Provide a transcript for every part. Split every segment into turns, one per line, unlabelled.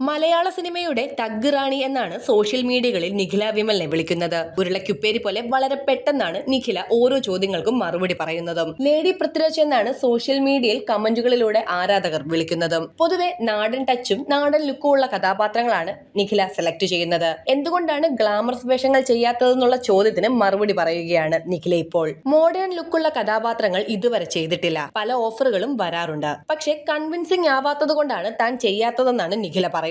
മലയാള സിനിമയുടെ തഗ് റാണി എന്നാണ് സോഷ്യൽ മീഡിയകളിൽ നിഖില വിമലിനെ വിളിക്കുന്നത്. ഉരുളക്കുപ്പേരി പോലെ വളരെ പെട്ടെന്നാണ് നിഖില ഓരോ ചോദ്യങ്ങൾക്കും മറുപടി പറയുന്നതും. ലേഡി പൃഥ്വിരാജ് എന്നാണ് സോഷ്യൽ മീഡിയയിൽ കമന്റുകളിലൂടെ ആരാധകർ വിളിക്കുന്നതും. പൊതുവെ നാടൻ ടച്ചും നാടൻ ലുക്കും ഉള്ള കഥാപാത്രങ്ങളാണ് നിഖില സെലക്ട് ചെയ്യുന്നത്. എന്തുകൊണ്ടാണ് ഗ്ലാമറസ് വേഷങ്ങൾ ചെയ്യാത്തതെന്നുള്ള ചോദ്യത്തിന് മറുപടി പറയുകയാണ് നിഖില ഇപ്പോൾ. മോഡേൺ ലുക്കുള്ള കഥാപാത്രങ്ങൾ ഇതുവരെ ചെയ്തിട്ടില്ല. പല ഓഫറുകളും വരാറുണ്ട്. പക്ഷെ കൺവിൻസിംഗ് ആവാത്തത് കൊണ്ടാണ് താൻ ചെയ്യാത്തതെന്നാണ് നിഖില പറയുന്നത്.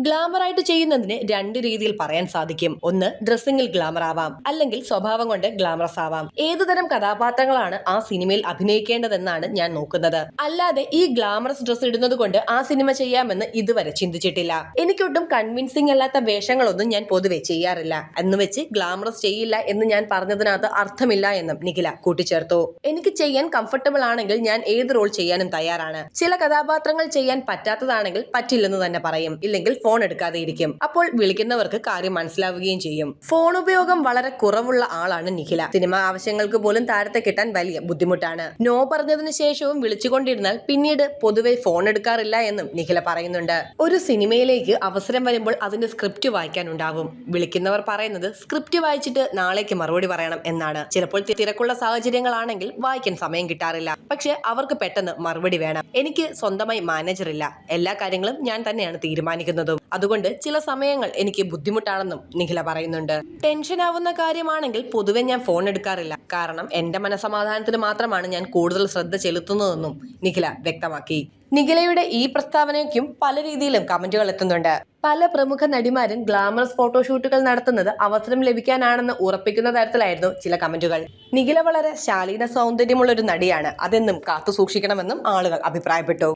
ഗ്ലാമർ ആയിട്ട് ചെയ്യുന്നതിന് രണ്ട് രീതിയിൽ പറയാൻ സാധിക്കും. ഒന്ന് ഡ്രസ്സിംഗിൽ ഗ്ലാമർ ആവാം. അല്ലെങ്കിൽ സ്വഭാവം കൊണ്ട് ഗ്ലാമറസ് ആവാം. ഏതുതരം കഥാപാത്രങ്ങളാണ് ആ സിനിമയിൽ അഭിനയിക്കേണ്ടതെന്നാണ് ഞാൻ നോക്കുന്നത്. അല്ലാതെ ഈ ഗ്ലാമറസ് ഡ്രസ് ഇടുന്നത് കൊണ്ട് ആ സിനിമ ചെയ്യാമെന്ന് ഇതുവരെ ചിന്തിച്ചിട്ടില്ല. എനിക്കൊട്ടും കൺവിൻസിംഗ് അല്ലാത്ത വേഷങ്ങളൊന്നും ഞാൻ പൊതുവെ ചെയ്യാറില്ല. എന്ന് വെച്ച് ഗ്ലാമറസ് ചെയ്യില്ല എന്ന് ഞാൻ പറഞ്ഞതിനകത്ത് അർത്ഥമില്ല എന്നും നിഖില കൂട്ടിച്ചേർത്തു. എനിക്ക് ചെയ്യാൻ കംഫർട്ടബിൾ ആണെങ്കിൽ ഞാൻ ഏത് റോൾ ചെയ്യാനും തയ്യാറാണ്. ചില കഥാപാത്രങ്ങൾ ചെയ്യാൻ പറ്റാത്തതാണെങ്കിൽ പറ്റില്ലെന്ന് തന്നെ പറയും. ഇല്ലെങ്കിൽ ഫോൺ എടുക്കാതെ ഇരിക്കും അപ്പോൾ വിളിക്കുന്നവർക്ക് കാര്യം മനസ്സിലാവുകയും ചെയ്യും. ഫോൺ ഉപയോഗം വളരെ കുറവുള്ള ആളാണ് നിഖില. സിനിമ ആവശ്യങ്ങൾക്ക് പോലും താരത്തെ കിട്ടാൻ വലിയ ബുദ്ധിമുട്ടാണ്. നോ പറഞ്ഞതിന് ശേഷവും വിളിച്ചുകൊണ്ടിരുന്നാൽ പിന്നീട് പൊതുവെ ഫോൺ എടുക്കാറില്ല എന്നും നിഖില പറയുന്നുണ്ട്. ഒരു സിനിമയിലേക്ക് അവസരം വരുമ്പോൾ അതിന്റെ സ്ക്രിപ്റ്റ് വായിക്കാനുണ്ടാവും വിളിക്കുന്നവർ പറയുന്നത് സ്ക്രിപ്റ്റ് വായിച്ചിട്ട് നാളേക്ക് മറുപടി പറയണം എന്നാണ്. ചിലപ്പോൾ തിരക്കുള്ള സാഹചര്യങ്ങളാണെങ്കിൽ വായിക്കാൻ സമയം കിട്ടാറില്ല. പക്ഷെ അവർക്ക് പെട്ടെന്ന് മറുപടി വേണം. എനിക്ക് സ്വന്തമായി മാനേജർ ഇല്ല. എല്ലാ കാര്യങ്ങളും ഞാൻ തന്നെയാണ് തീരുമാനിക്കുന്നതും. അതുകൊണ്ട് ചില സമയങ്ങൾ എനിക്ക് ബുദ്ധിമുട്ടാണെന്നും നിഖില പറയുന്നുണ്ട്. ടെൻഷൻ ആവുന്ന കാര്യമാണെങ്കിൽ പൊതുവെ ഞാൻ ഫോൺ എടുക്കാറില്ല. കാരണം എന്റെ മനസമാധാനത്തിന് മാത്രമാണ് ഞാൻ കൂടുതൽ ശ്രദ്ധ ചെലുത്തുന്നതെന്നും നിഖില വ്യക്തമാക്കി. നിഖിലയുടെ ഈ പ്രസ്താവനയ്ക്കും പല രീതിയിലും കമന്റുകൾ എത്തുന്നുണ്ട്. പല പ്രമുഖ നടിമാരും ഗ്ലാമറസ് ഫോട്ടോഷൂട്ടുകൾ നടത്തുന്നത് അവസരം ലഭിക്കാനാണെന്ന് ഉറപ്പിക്കുന്ന തരത്തിലായിരുന്നു ചില കമന്റുകൾ. നിഖില വളരെ ശാലീന സൗന്ദര്യമുള്ള ഒരു നടിയാണ്. അതെന്നും കാത്തു സൂക്ഷിക്കണമെന്നും ആളുകൾ അഭിപ്രായപ്പെട്ടു.